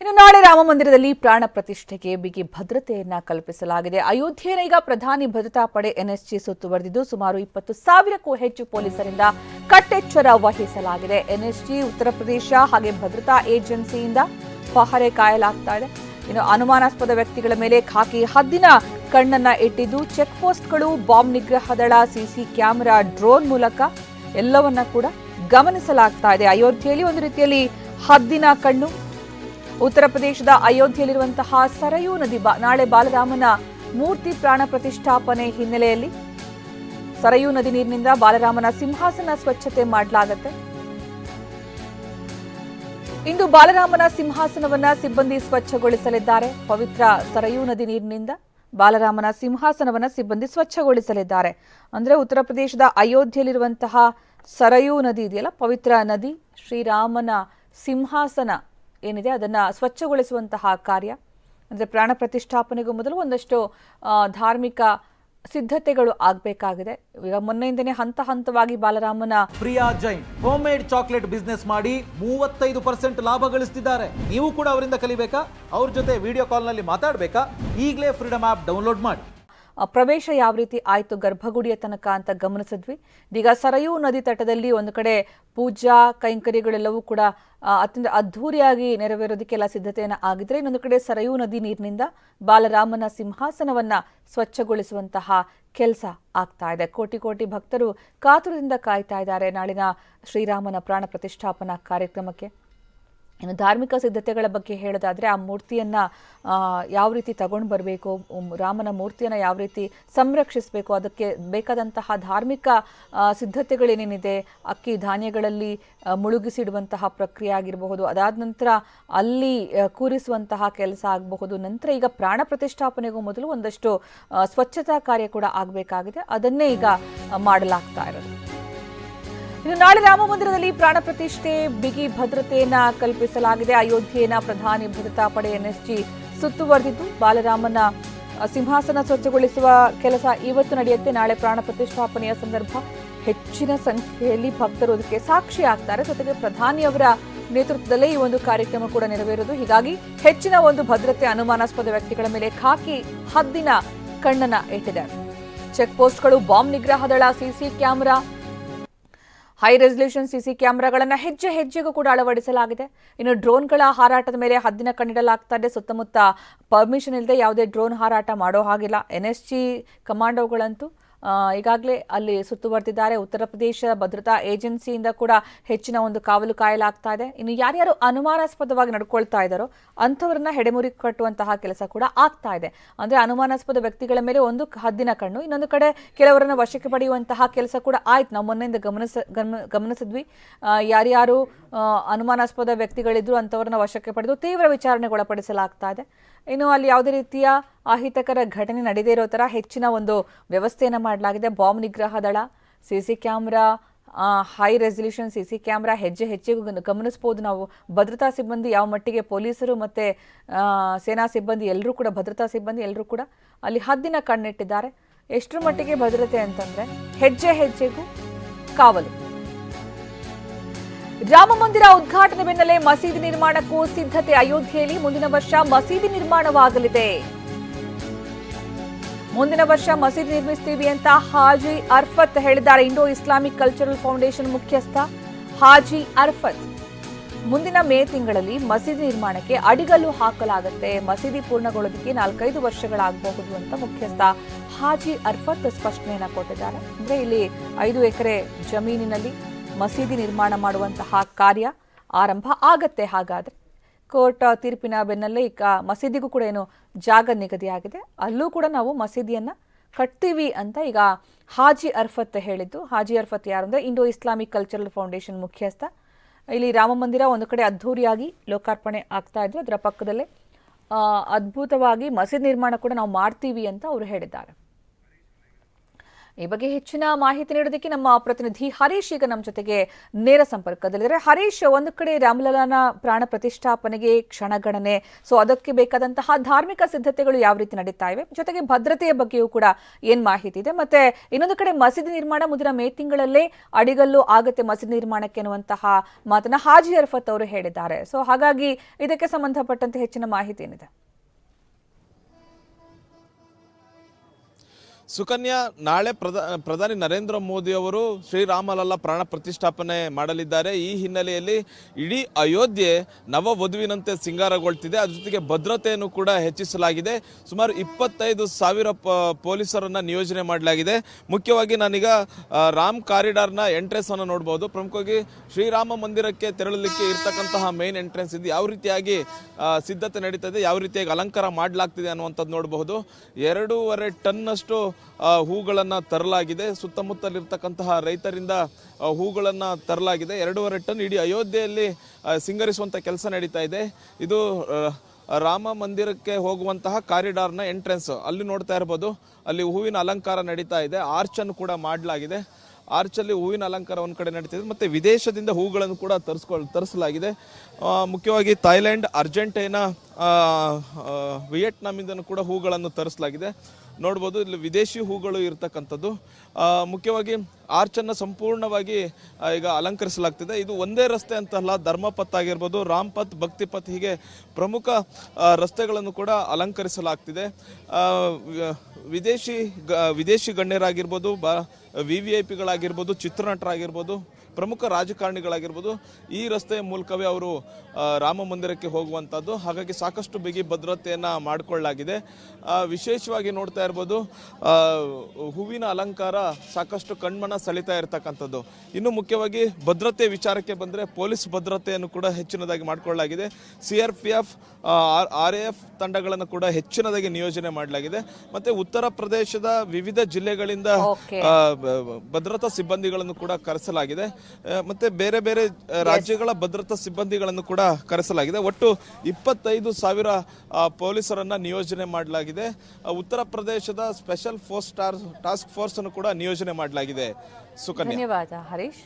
ಇನ್ನು ನಾಳೆ ರಾಮ ಮಂದಿರದಲ್ಲಿ ಪ್ರಾಣ ಪ್ರತಿಷ್ಠೆಗೆ ಬಿಗಿ ಭದ್ರತೆಯನ್ನ ಕಲ್ಪಿಸಲಾಗಿದೆ. ಅಯೋಧ್ಯೆಯ ಈಗ ಪ್ರಧಾನಿ ಭದ್ರತಾ ಪಡೆ ಎನ್ಎಸ್ಜಿ ಸುತ್ತುವರೆದಿದ್ದು ಸುಮಾರು ಇಪ್ಪತ್ತು ಸಾವಿರಕ್ಕೂ ಹೆಚ್ಚು ಪೊಲೀಸರಿಂದ ಕಟ್ಟೆಚ್ಚರ ವಹಿಸಲಾಗಿದೆ. ಎನ್ಎಸ್ಜಿ, ಉತ್ತರ ಪ್ರದೇಶ ಹಾಗೆ ಭದ್ರತಾ ಏಜೆನ್ಸಿಯಿಂದ ಪಹರೆ ಕಾಯಲಾಗ್ತಾ ಇದೆ. ಇನ್ನು ಅನುಮಾನಾಸ್ಪದ ವ್ಯಕ್ತಿಗಳ ಮೇಲೆ ಖಾಕಿ ಹದ್ದಿನ ಕಣ್ಣನ್ನ ಇಟ್ಟಿದ್ದು, ಚೆಕ್ ಪೋಸ್ಟ್ಗಳು, ಬಾಂಬ್ ನಿಗ್ರಹ ದಳ, ಸಿಸಿ ಕ್ಯಾಮೆರಾ, ಡ್ರೋನ್ ಮೂಲಕ ಎಲ್ಲವನ್ನ ಕೂಡ ಗಮನಿಸಲಾಗ್ತಾ ಇದೆ. ಅಯೋಧ್ಯೆಯಲ್ಲಿ ಒಂದು ರೀತಿಯಲ್ಲಿ ಹದ್ದಿನ ಕಣ್ಣು ಉತ್ತರ ಪ್ರದೇಶದ ಅಯೋಧ್ಯೆಯಲ್ಲಿರುವಂತಹ ಸರಯೂ ನದಿ ನಾಳೆ ಬಾಲರಾಮನ ಮೂರ್ತಿ ಪ್ರಾಣ ಪ್ರತಿಷ್ಠಾಪನೆ ಹಿನ್ನೆಲೆಯಲ್ಲಿ ಸರಯೂ ನದಿ ನೀರಿನಿಂದ ಬಾಲರಾಮನ ಸಿಂಹಾಸನ ಸ್ವಚ್ಛತೆ ಮಾಡಲಾಗುತ್ತೆ. ಇಂದು ಬಾಲರಾಮನ ಸಿಂಹಾಸನವನ್ನ ಸಿಬ್ಬಂದಿ ಸ್ವಚ್ಛಗೊಳಿಸಲಿದ್ದಾರೆ. ಪವಿತ್ರ ಸರಯೂ ನದಿ ನೀರಿನಿಂದ ಬಾಲರಾಮನ ಸಿಂಹಾಸನವನ್ನ ಸಿಬ್ಬಂದಿ ಸ್ವಚ್ಛಗೊಳಿಸಲಿದ್ದಾರೆ. ಅಂದ್ರೆ ಉತ್ತರ ಪ್ರದೇಶದ ಅಯೋಧ್ಯೆಯಲ್ಲಿರುವಂತಹ ಸರಯೂ ನದಿ ಇದೆಯಲ್ಲ? ಪವಿತ್ರ ನದಿ ಶ್ರೀರಾಮನ ಸಿಂಹಾಸನ ಏನಿದೆ, ಅದನ್ನ ಸ್ವಚ್ಛಗೊಳಿಸುವಂತಹ ಕಾರ್ಯ. ಅಂದ್ರೆ ಪ್ರಾಣ ಪ್ರತಿಷ್ಠಾಪನೆಗೂ ಮೊದಲು ಒಂದಷ್ಟು ಧಾರ್ಮಿಕ ಸಿದ್ಧತೆಗಳು ಆಗಬೇಕಾಗಿದೆ. ಈಗ ಮೊನ್ನೆಯಿಂದನೇ ಹಂತ ಹಂತವಾಗಿ ಬಾಲರಾಮನ Priya Jain home made chocolate business ಮಾಡಿ ಮೂವತ್ತೈದು ಪರ್ಸೆಂಟ್ ಲಾಭ ಗಳಿಸ್ತಿದ್ದಾರೆ. ನೀವು ಕೂಡ ಅವರಿಂದ ಕಲಿಬೇಕಾ? ಅವ್ರ ಜೊತೆ ವಿಡಿಯೋ ಕಾಲ್ನಲ್ಲಿ ಮಾತಾಡಬೇಕಾ? ಈಗಲೇ ಫ್ರೀಡಮ್ ಆ್ಯಪ್ ಡೌನ್ಲೋಡ್ ಮಾಡಿ. ಪ್ರವೇಶ ಯಾವ ರೀತಿ ಆಯಿತು, ಗರ್ಭಗುಡಿಯ ತನಕ ಅಂತ ಗಮನಿಸಿದ್ವಿ. ಈಗ ಸರಯೂ ನದಿ ತಟದಲ್ಲಿ ಒಂದು ಕಡೆ ಪೂಜಾ, ಕೈಂಕರ್ಯಗಳೆಲ್ಲವೂ ಕೂಡ ಅತ್ಯಂತ ಅದ್ಧೂರಿಯಾಗಿ ನೆರವೇರೋದಕ್ಕೆಲ್ಲ ಸಿದ್ಧತೆಯನ್ನು ಆಗಿದ್ರೆ ಇನ್ನೊಂದು ಕಡೆ ಸರಯೂ ನದಿ ನೀರಿನಿಂದ ಬಾಲರಾಮನ ಸಿಂಹಾಸನವನ್ನ ಸ್ವಚ್ಛಗೊಳಿಸುವಂತಹ ಕೆಲಸ ಆಗ್ತಾ ಇದೆ. ಕೋಟಿ ಕೋಟಿ ಭಕ್ತರು ಕಾತುರದಿಂದ ಕಾಯ್ತಾ ಇದ್ದಾರೆ ನಾಳಿನ ಶ್ರೀರಾಮನ ಪ್ರಾಣ ಪ್ರತಿಷ್ಠಾಪನಾ ಕಾರ್ಯಕ್ರಮಕ್ಕೆ. ಇನ್ನು ಧಾರ್ಮಿಕ ಸಿದ್ಧತೆಗಳ ಬಗ್ಗೆ ಹೇಳೋದಾದರೆ ಆ ಮೂರ್ತಿಯನ್ನು ಯಾವ ರೀತಿ ತಗೊಂಡು ಬರಬೇಕು ರಾಮನ ಮೂರ್ತಿಯನ್ನು ಯಾವ ರೀತಿ ಸಂರಕ್ಷಿಸಬೇಕು, ಅದಕ್ಕೆ ಬೇಕಾದಂತಹ ಧಾರ್ಮಿಕ ಸಿದ್ಧತೆಗಳೇನೇನಿದೆ, ಅಕ್ಕಿ ಧಾನ್ಯಗಳಲ್ಲಿ ಮುಳುಗಿಸಿಡುವಂತಹ ಪ್ರಕ್ರಿಯೆ ಆಗಿರಬಹುದು, ಅದಾದ ನಂತರ ಅಲ್ಲಿ ಕೂರಿಸುವಂತಹ ಕೆಲಸ ಆಗಬಹುದು, ನಂತರ ಈಗ ಪ್ರಾಣ ಪ್ರತಿಷ್ಠಾಪನೆಗೂ ಮೊದಲು ಒಂದಷ್ಟು ಸ್ವಚ್ಛತಾ ಕಾರ್ಯ ಕೂಡ ಆಗಬೇಕಾಗಿದೆ, ಅದನ್ನೇ ಈಗ ಮಾಡಲಾಗ್ತಾ ಇರೋದು. ಇನ್ನು ನಾಳೆ ರಾಮ ಮಂದಿರದಲ್ಲಿ ಪ್ರಾಣ ಪ್ರತಿಷ್ಠೆ, ಬಿಗಿ ಭದ್ರತೆಯನ್ನ ಕಲ್ಪಿಸಲಾಗಿದೆ. ಅಯೋಧ್ಯೆಯನ್ನ ಪ್ರಧಾನಿ ಭದ್ರತಾ ಪಡೆ ಎನ್ಎಸ್ಜಿ ಸುತ್ತುವರೆದಿದ್ದು, ಬಾಲರಾಮನ ಸಿಂಹಾಸನ ಸ್ವಚ್ಛಗೊಳಿಸುವ ಕೆಲಸ ಇವತ್ತು ನಡೆಯುತ್ತೆ. ನಾಳೆ ಪ್ರಾಣ ಪ್ರತಿಷ್ಠಾಪನೆಯ ಸಂದರ್ಭ ಹೆಚ್ಚಿನ ಸಂಖ್ಯೆಯಲ್ಲಿ ಭಕ್ತರು ಅದಕ್ಕೆ ಸಾಕ್ಷಿ ಆಗ್ತಾರೆ. ಜೊತೆಗೆ ಪ್ರಧಾನಿಯವರ ನೇತೃತ್ವದಲ್ಲೇ ಈ ಒಂದು ಕಾರ್ಯಕ್ರಮ ಕೂಡ ನೆರವೇರೋದು ಹೀಗಾಗಿ ಹೆಚ್ಚಿನ ಒಂದು ಭದ್ರತೆ ಅನುಮಾನಾಸ್ಪದ ವ್ಯಕ್ತಿಗಳ ಮೇಲೆ ಖಾಕಿ ಹದ್ದಿನ ಕಣ್ಣನ ಇಟ್ಟಿದೆ ಚೆಕ್ ಪೋಸ್ಟ್ಗಳು ಬಾಂಬ್ ನಿಗ್ರಹ ದಳ, CC camera high resolution CC ಕ್ಯಾಮೆರಾಗಳನ್ನು ಹೆಜ್ಜೆ ಹೆಜ್ಜೆಗೂ ಕೂಡ ಅಳವಡಿಸಲಾಗಿದೆ. ಇನ್ನು ಡ್ರೋನ್ಗಳ ಹಾರಾಟದ ಮೇಲೆ ಹದ್ದಿನ ಕಣ್ಣಿಡಲಾಗ್ತಾ ಇದೆ ಸುತ್ತಮುತ್ತ ಪರ್ಮಿಷನ್ ಇಲ್ಲದೆ ಯಾವುದೇ ಡ್ರೋನ್ ಹಾರಾಟ ಮಾಡೋ ಹಾಗಿಲ್ಲ. ಎನ್ ಎಸ್ ಜಿ ಕಮಾಂಡೋಗಳಂತೂ ಈಗಾಗಲೇ ಅಲ್ಲಿ ಸುತ್ತುವರೆದಿದ್ದಾರೆ ಉತ್ತರ ಪ್ರದೇಶ ಭದ್ರತಾ ಏಜೆನ್ಸಿಯಿಂದ ಕೂಡ ಹೆಚ್ಚಿನ ಒಂದು ಕಾವಲು ಕಾಯಲಾಗ್ತಾ ಇದೆ. ಇನ್ನು ಯಾರ್ಯಾರು ಅನುಮಾನಾಸ್ಪದವಾಗಿ ನಡ್ಕೊಳ್ತಾ ಇದ್ದಾರೋ ಅಂಥವ್ರನ್ನ ಹೆಡೆಮುರಿ ಕಟ್ಟುವಂತಹ ಕೆಲಸ ಕೂಡ ಆಗ್ತಾ ಇದೆ. ಅಂದ್ರೆ ಅನುಮಾನಾಸ್ಪದ ವ್ಯಕ್ತಿಗಳ ಮೇಲೆ ಒಂದು ಹದ್ದಿನ ಕಣ್ಣು, ಇನ್ನೊಂದು ಕಡೆ ಕೆಲವರನ್ನ ವಶಕ್ಕೆ ಪಡೆಯುವಂತಹ ಕೆಲಸ ಕೂಡ ಆಯ್ತು. ನಾವು ಮೊನ್ನೆಯಿಂದ ಗಮನಿಸ, ಗಮ- ಗಮನಿಸಿದ್ವಿ. ಯಾರ್ಯಾರು ಅನುಮಾನಾಸ್ಪದ ವ್ಯಕ್ತಿಗಳಿದ್ರು ಅಂಥವ್ರನ್ನ ವಶಕ್ಕೆ ಪಡೆದು ತೀವ್ರ ವಿಚಾರಣೆಗೊಳಪಡಿಸಲಾಗ್ತಾ ಇದೆ. ಇನ್ನು ಅಲ್ಲಿ ಯಾವುದೇ ರೀತಿಯ ಅಹಿತಕರ ಘಟನೆ ನಡೆದೇ ಇರೋ ಥರ ಹೆಚ್ಚಿನ ಒಂದು ವ್ಯವಸ್ಥೆಯನ್ನು ಮಾಡಲಾಗಿದೆ. ಬಾಂಬ್ ನಿಗ್ರಹ ದಳ, C C camera high resolution C C camera ಹೆಜ್ಜೆ ಹೆಚ್ಚಿಗೂ ಗಮನಿಸ್ಬೋದು. ನಾವು ಭದ್ರತಾ ಸಿಬ್ಬಂದಿ ಯಾವ ಮಟ್ಟಿಗೆ ಪೊಲೀಸರು ಮತ್ತು ಸೇನಾ ಸಿಬ್ಬಂದಿ ಎಲ್ಲರೂ ಕೂಡ, ಭದ್ರತಾ ಸಿಬ್ಬಂದಿ ಎಲ್ಲರೂ ಕೂಡ ಅಲ್ಲಿ ಹದ್ದಿನ ಕಣ್ಣಿಟ್ಟಿದ್ದಾರೆ. ಎಷ್ಟರ ಮಟ್ಟಿಗೆ ಭದ್ರತೆ ಅಂತಂದರೆ ಹೆಜ್ಜೆ ಹೆಜ್ಜೆಗೂ ಕಾವಲು. ರಾಮ ಮಂದಿರ ಉದ್ಘಾಟನೆ ಬೆನ್ನಲ್ಲೇ ಮಸೀದಿ ನಿರ್ಮಾಣಕ್ಕೂ ಸಿದ್ಧತೆ ಅಯೋಧ್ಯೆಯಲ್ಲಿ ಮುಂದಿನ ವರ್ಷ ಮಸೀದಿ ನಿರ್ಮಾಣವಾಗಲಿದೆ. ಮುಂದಿನ ವರ್ಷ ಮಸೀದಿ ನಿರ್ಮಿಸ್ತೀವಿ ಅಂತ ಹಾಜಿ ಅರ್ಫತ್ ಹೇಳಿದ್ದಾರೆ. ಇಂಡೋ ಇಸ್ಲಾಮಿಕ್ ಕಲ್ಚರಲ್ ಫೌಂಡೇಶನ್ ಮುಖ್ಯಸ್ಥ ಹಾಜಿ ಅರ್ಫತ್. ಮುಂದಿನ ಮೇ ತಿಂಗಳಲ್ಲಿ ಮಸೀದಿ ನಿರ್ಮಾಣಕ್ಕೆ ಅಡಿಗಲ್ಲು ಹಾಕಲಾಗುತ್ತೆ. ಮಸೀದಿ ಪೂರ್ಣಗೊಳ್ಳೋದಕ್ಕೆ ನಾಲ್ಕೈದು ವರ್ಷಗಳಾಗಬಹುದು ಅಂತ ಮುಖ್ಯಸ್ಥ ಹಾಜಿ ಅರ್ಫತ್ ಸ್ಪಷ್ಟನೆಯನ್ನು ಕೊಟ್ಟಿದ್ದಾರೆ. ಅಂದ್ರೆ ಇಲ್ಲಿ ಐದು ಎಕರೆ ಜಮೀನಿನಲ್ಲಿ ಮಸೀದಿ ನಿರ್ಮಾಣ ಮಾಡುವಂತಹ ಕಾರ್ಯ ಆರಂಭ ಆಗತ್ತೆ ಹಾಗಾದ್ರೆ. ಕೋರ್ಟ್ ತೀರ್ಪಿನ ಬೆನ್ನಲ್ಲೇ ಈಗ ಮಸೀದಿಗೂ ಕೂಡ ಏನು ಜಾಗ ನಿಗದಿಯಾಗಿದೆ. ಅಲ್ಲೂ ಕೂಡ ನಾವು ಮಸೀದಿಯನ್ನ ಕಟ್ತೀವಿ ಅಂತ ಈಗ ಹಾಜಿ ಅರ್ಫತ್ ಹೇಳಿದ್ದು. ಹಾಜಿ ಅರ್ಫತ್ ಯಾರು ಅಂದ್ರೆ ಇಂಡೋ ಇಸ್ಲಾಮಿಕ್ ಕಲ್ಚರಲ್ ಫೌಂಡೇಶನ್ ಮುಖ್ಯಸ್ಥ. ಇಲ್ಲಿ ರಾಮ ಮಂದಿರ ಒಂದು ಕಡೆ ಅದ್ಧೂರಿಯಾಗಿ ಲೋಕಾರ್ಪಣೆ ಆಗ್ತಾ ಇದ್ದು ಅದರ ಪಕ್ಕದಲ್ಲೇ ಅದ್ಭುತವಾಗಿ ಮಸೀದಿ ನಿರ್ಮಾಣ ಕೂಡ ನಾವು ಮಾಡ್ತೀವಿ ಅಂತ ಅವರು ಹೇಳಿದ್ದಾರೆ. ಈ ಬಗ್ಗೆ ಹೆಚ್ಚಿನ ಮಾಹಿತಿ ನೀಡೋದಕ್ಕೆ ನಮ್ಮ ಪ್ರತಿನಿಧಿ ಹರೀಶ್ ಈಗ ನಮ್ಮ ಜೊತೆಗೆ ನೇರ ಸಂಪರ್ಕದಲ್ಲಿದ್ದಾರೆ. ಹರೀಶ್, ಒಂದು ಕಡೆ ರಾಮಲಲಾನ ಪ್ರಾಣ ಪ್ರತಿಷ್ಠಾಪನೆಗೆ ಕ್ಷಣಗಣನೆ, ಸೊ ಅದಕ್ಕೆ ಬೇಕಾದಂತಹ ಧಾರ್ಮಿಕ ಸಿದ್ಧತೆಗಳು ಯಾವ ರೀತಿ ನಡೀತಾ ಇವೆ? ಜೊತೆಗೆ ಭದ್ರತೆಯ ಬಗ್ಗೆಯೂ ಕೂಡ ಏನ್ ಮಾಹಿತಿ ಇದೆ? ಮತ್ತೆ ಇನ್ನೊಂದು ಕಡೆ ಮಸೀದಿ ನಿರ್ಮಾಣ ಮುಂದಿನ ಮೇ ತಿಂಗಳಲ್ಲೇ ಅಡಿಗಲ್ಲು ಆಗತ್ತೆ ಮಸೀದಿ ನಿರ್ಮಾಣಕ್ಕೆ ಎನ್ನುವಂತಹ ಮಾತನ್ನ ಹಾಜಿ ಅರ್ಫತ್ ಅವರು ಹೇಳಿದ್ದಾರೆ. ಸೊ ಹಾಗಾಗಿ ಇದಕ್ಕೆ ಸಂಬಂಧಪಟ್ಟಂತೆ ಹೆಚ್ಚಿನ ಮಾಹಿತಿ ಏನಿದೆ? ಸುಕನ್ಯಾ, ನಾಳೆ ಪ್ರಧಾ, ಪ್ರಧಾನಿ ನರೇಂದ್ರ ಮೋದಿ ಅವರು ಶ್ರೀರಾಮಲಲ್ಲ ಪ್ರಾಣ ಪ್ರತಿಷ್ಠಾಪನೆ ಮಾಡಲಿದ್ದಾರೆ. ಈ ಹಿನ್ನೆಲೆಯಲ್ಲಿ ಇಡೀ ಅಯೋಧ್ಯೆ ನವ ವಧುವಿನಂತೆ ಸಿಂಗಾರಗೊಳ್ತಿದೆ. ಅದ್ರ ಜೊತೆಗೆ ಭದ್ರತೆಯನ್ನು ಕೂಡ ಹೆಚ್ಚಿಸಲಾಗಿದೆ. ಸುಮಾರು ಇಪ್ಪತ್ತೈದು ಸಾವಿರ ಪೊಲೀಸರನ್ನ ನಿಯೋಜನೆ ಮಾಡಲಾಗಿದೆ. ಮುಖ್ಯವಾಗಿ ನಾನೀಗ ರಾಮ್ ಕಾರಿಡಾರ್ನ ಎಂಟ್ರೆನ್ಸ್ ಅನ್ನು ನೋಡಬಹುದು ಪ್ರಮುಖವಾಗಿ ಶ್ರೀರಾಮ ಮಂದಿರಕ್ಕೆ ತೆರಳಲಿಕ್ಕೆ ಇರ್ತಕ್ಕಂತಹ ಮೇನ್ ಎಂಟ್ರೆನ್ಸ್ ಇದು ಯಾವ ರೀತಿಯಾಗಿ ಸಿದ್ಧತೆ ನಡೀತದೆ, ಯಾವ ರೀತಿಯಾಗಿ ಅಲಂಕಾರ ಮಾಡಲಾಗ್ತಿದೆ ಅನ್ನುವಂಥದ್ದು ನೋಡಬಹುದು. ಎರಡೂವರೆ ಟನ್ನಷ್ಟು ಹೂಗಳನ್ನ ತರಲಾಗಿದೆ. ಸುತ್ತಮುತ್ತಲಿರ್ತಕ್ಕಂತಹ ರೈತರಿಂದ ಹೂಗಳನ್ನು ತರಲಾಗಿದೆ. ಎರಡೂವರೆ ಟನ್ ಇಡೀ ಅಯೋಧ್ಯೆಯಲ್ಲಿ ಸಿಂಗರಿಸುವಂಥ ಕೆಲಸ ನಡೀತಾ ಇದೆ. ಇದು ರಾಮ ಮಂದಿರಕ್ಕೆ ಹೋಗುವಂತಹ ಕಾರಿಡಾರ್ನ ಎಂಟ್ರೆನ್ಸ್ ಅಲ್ಲಿ ನೋಡ್ತಾ ಇರ್ಬೋದು. ಅಲ್ಲಿ ಹೂವಿನ ಅಲಂಕಾರ ನಡೀತಾ ಇದೆ. ಆರ್ಚನ್ನು ಕೂಡ ಮಾಡಲಾಗಿದೆ. ಆರ್ಚಲ್ಲಿ ಹೂವಿನ ಅಲಂಕಾರ ಒಂದು ಕಡೆ ನಡೀತಿದೆ. ಮತ್ತು ವಿದೇಶದಿಂದ ಹೂಗಳನ್ನು ಕೂಡ ತರಿಸ್ಕೊ ತರಿಸಲಾಗಿದೆ. ಮುಖ್ಯವಾಗಿ ಥೈಲ್ಯಾಂಡ್ ಅರ್ಜೆಂಟೈನಾ ವಿಯೆಟ್ನಾಮಿಂದನೂ ಕೂಡ ಹೂಗಳನ್ನು ತರಿಸಲಾಗಿದೆ. ನೋಡ್ಬೋದು, ಇಲ್ಲಿ ವಿದೇಶಿ ಹೂಗಳು ಇರತಕ್ಕಂಥದ್ದು. ಮುಖ್ಯವಾಗಿ ಆರ್ಚನ್ನು ಸಂಪೂರ್ಣವಾಗಿ ಈಗ ಅಲಂಕರಿಸಲಾಗ್ತಿದೆ. ಇದು ಒಂದೇ ರಸ್ತೆ ಅಂತಲ್ಲ, ಧರ್ಮಪಥ್ ಆಗಿರ್ಬೋದು, ರಾಮ್ಪಥ್, ಭಕ್ತಿಪಥ್ ಹೀಗೆ ಪ್ರಮುಖ ರಸ್ತೆಗಳನ್ನು ಕೂಡ ಅಲಂಕರಿಸಲಾಗ್ತಿದೆ. ವಿದೇಶಿ ಗ- ವಿದೇಶಿ ಗಣ್ಯರಾಗಿರ್ಬೋದು ಬ ವಿ ವಿ ಐ ಪಿಗಳಾಗಿರ್ಬೋದು ಚಿತ್ರನಟರಾಗಿರ್ಬೋದು ಪ್ರಮುಖ ರಾಜಕಾರಣಿಗಳಾಗಿರ್ಬೋದು ಈ ರಸ್ತೆಯ ಮೂಲಕವೇ ಅವರು ರಾಮ ಮಂದಿರಕ್ಕೆ ಹೋಗುವಂಥದ್ದು. ಹಾಗಾಗಿ ಸಾಕಷ್ಟು ಬಿಗಿ ಭದ್ರತೆಯನ್ನು ಮಾಡಿಕೊಳ್ಳಲಾಗಿದೆ. ವಿಶೇಷವಾಗಿ ನೋಡ್ತಾ ಇರ್ಬೋದು ಹೂವಿನ ಅಲಂಕಾರ ಸಾಕಷ್ಟು ಕಣ್ಮನ ಸೆಳಿತಾ ಇರತಕ್ಕಂಥದ್ದು. ಇನ್ನು ಮುಖ್ಯವಾಗಿ ಭದ್ರತೆ ವಿಚಾರಕ್ಕೆ ಬಂದರೆ ಪೊಲೀಸ್ ಭದ್ರತೆಯನ್ನು ಕೂಡ ಹೆಚ್ಚಿನದಾಗಿ ಮಾಡಿಕೊಳ್ಳಲಾಗಿದೆ. C R P F R A F ತಂಡಗಳನ್ನು ಕೂಡ ಹೆಚ್ಚಿನದಾಗಿ ನಿಯೋಜನೆ ಮಾಡಲಾಗಿದೆ. ಮತ್ತೆ ಉತ್ತರ ಪ್ರದೇಶದ ವಿವಿಧ ಜಿಲ್ಲೆಗಳಿಂದ ಭದ್ರತಾ ಸಿಬ್ಬಂದಿಗಳನ್ನು ಕೂಡ ಕರೆಸಲಾಗಿದೆ. ಮತ್ತೆ ಬೇರೆ ಬೇರೆ ರಾಜ್ಯಗಳ ಭದ್ರತಾ ಸಿಬ್ಬಂದಿಗಳನ್ನು ಕೂಡ ಕರೆಸಲಾಗಿದೆ. ಒಟ್ಟು ಇಪ್ಪತ್ತೈದು ಸಾವಿರ ಪೊಲೀಸರನ್ನ ನಿಯೋಜನೆ ಮಾಡಲಾಗಿದೆ. ಉತ್ತರ ಪ್ರದೇಶದ ಸ್ಪೆಷಲ್ ಫೋರ್ಸ್ ಟಾಸ್ಕ್ ಫೋರ್ಸ್ ಅನ್ನು ಕೂಡ ನಿಯೋಜನೆ ಮಾಡಲಾಗಿದೆ. ಸುಕನ್ಯಾ. ಧನ್ಯವಾದ ಹರೀಶ್.